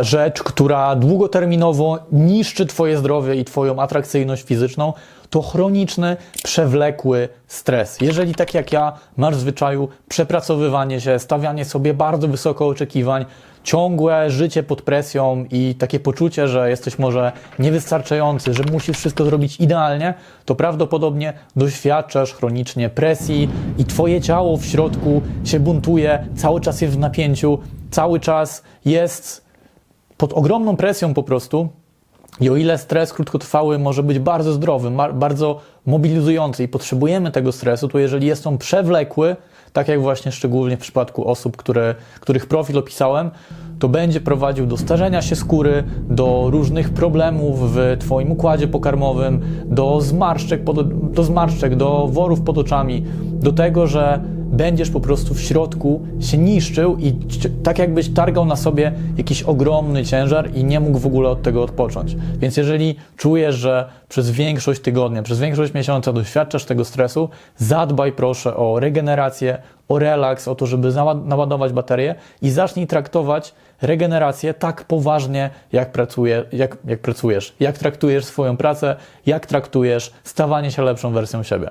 rzecz, która długoterminowo niszczy Twoje zdrowie i Twoją atrakcyjność fizyczną, to chroniczny, przewlekły stres. Jeżeli tak jak ja masz w zwyczaju przepracowywanie się, stawianie sobie bardzo wysoko oczekiwań, ciągłe życie pod presją i takie poczucie, że jesteś może niewystarczający, że musisz wszystko zrobić idealnie, to prawdopodobnie doświadczasz chronicznie presji i twoje ciało w środku się buntuje, cały czas jest w napięciu, cały czas jest pod ogromną presją po prostu. I o ile stres krótkotrwały może być bardzo zdrowy, bardzo mobilizujący i potrzebujemy tego stresu, to jeżeli jest on przewlekły, tak jak właśnie szczególnie w przypadku osób, które, których profil opisałem, to będzie prowadził do starzenia się skóry, do różnych problemów w Twoim układzie pokarmowym, do zmarszczek, pod, do, zmarszczek, do worów pod oczami, do tego, że będziesz po prostu w środku się niszczył i tak jakbyś targał na sobie jakiś ogromny ciężar i nie mógł w ogóle od tego odpocząć. Więc jeżeli czujesz, że przez większość tygodnia, przez większość miesiąca doświadczasz tego stresu, zadbaj proszę o regenerację, o relaks, o to, żeby naładować baterię i zacznij traktować regenerację tak poważnie, jak, pracuje, jak, jak pracujesz, jak traktujesz swoją pracę, jak traktujesz stawanie się lepszą wersją siebie.